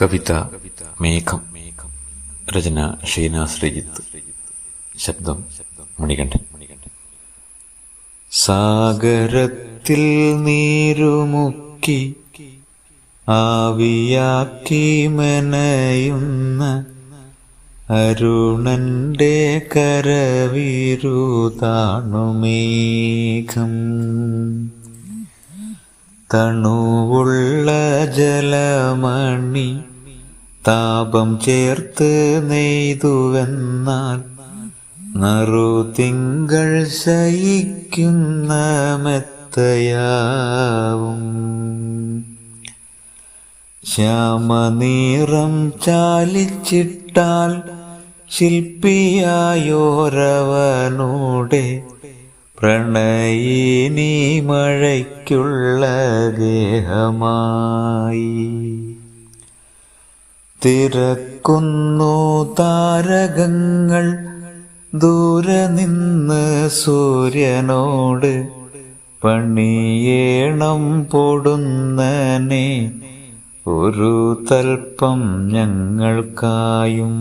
കവിത മേഘം രചന ഷീന ശ്രീജിത്ത്. ശബ്ദം മണികണ്ഠൻ. സാഗരത്തിൽ നീരുമുക്കി ആവിയാക്കി മെനയുന്ന അരുണന്റെ കരവിരുതാണുമേഘം തണുവുള്ള ജലമണി താപം ചേർത്ത് നെയ്തുവെന്നാൽ നറുതിങ്കൾ ശയിക്കുന്ന മെത്തയാവും. ശ്യാമനീറം ചാലിച്ചിട്ടാൽ ശില്പിയായോരവനൂടെ പ്രണയിനി മഴയ്ക്കുള്ള ദേഹമായി തിരക്കുന്നു താരകങ്ങൾ ദൂരെ നിന്ന് സൂര്യനോട് പണിയേണം പൊടുന്നനെ ഒരു തൽപ്പം ഞങ്ങൾക്കായും.